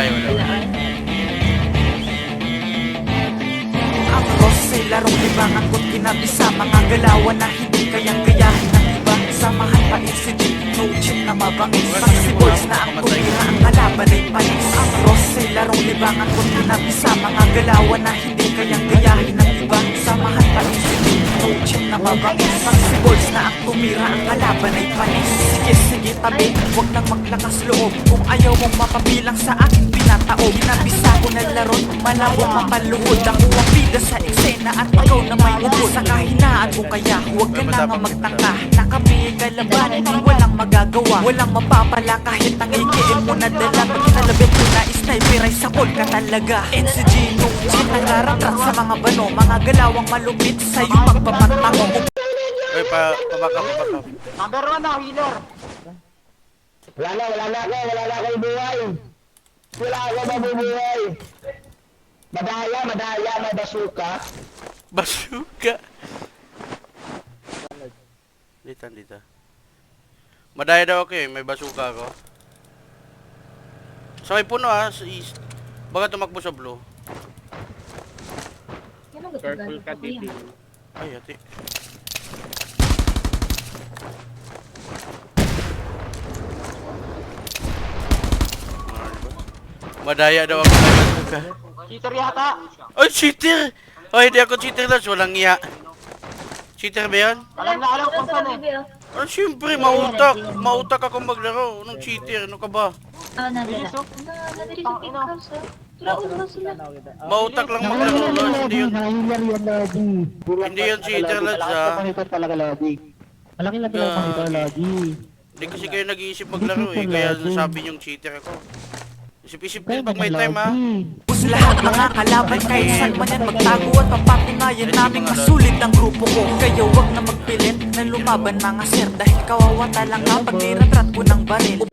Wala wala. Ang ay larong libangan ko't kinabi sa mga galawan na hindi kayang gayahin ng iba. Samahan pa incident, no chip na mabangis. Maxi balls na ang tumira, ang kalaban ay panis. Ang ay larong libangan ko't kinabi sa mga galawan na hindi kayang gayahin ng iba. Samahan pa incident, no chip na mabangis Maxi balls na ang tumira, ang kalaban ay panis. Sige, sige tabi, huwag nang maglakas loob. Kung ayaw mong mapabilang sa aking pinataob. Kinabisa ko na laro, malawang mapaluhod. Ako ang bida sa eksena at ikaw na may ugod Sa kahinaan mo kaya, huwag ka na nga magtaka. Na kami ay kalabanin, walang magagawa. Walang mapapala kahit ang AKM mo na dala. Pag na sniper ay sakol ka talaga NCG, no G, nangaraprat sa mga bano Mga galawang malupit sa'yo magpapantango Uy, pa, pabaka, pabaka. Number one na, healer. Wala na, wala na ako, wala na akong buhay. Wala ako mabubuhay. Madaya, madaya, may basuka. Basuka. Dito, dito. Madaya daw ako eh, may basuka ako. Sa may puno ah, sa east. Baka tumakbo sa blue. Purple ka dito. Ay, ati. Madaya daw ako. Cheater yata. Ay, cheater! Ay, hindi ako cheater lang. Walang iya. Cheater ba yan? Alam na alam kung saan eh. Ah, siyempre, mautak. Mautak ako maglaro. Anong cheater? Ano ka ba? Ah, oh. Nadala sa big house, ah. Traul ba sila? Mautak lang maglaro, Lods. Hindi yun. Yan, Lodi. Hindi yun cheater, Lods, ah. na pang talaga, Lodi. Malaki lang pala pang ito, Lodi. Hindi kasi kayo nag-iisip maglaro eh. Kaya sabi niyong cheater ako. Isip-isip din pag may time ha. Bus lahat mga kalaban kahit saan man yan magtago at papatunayan. Namin masulit ang grupo ko Kaya wag na magpilit na lumaban mga sir. Dahil kawawa talaga pag niratrat ko ng baril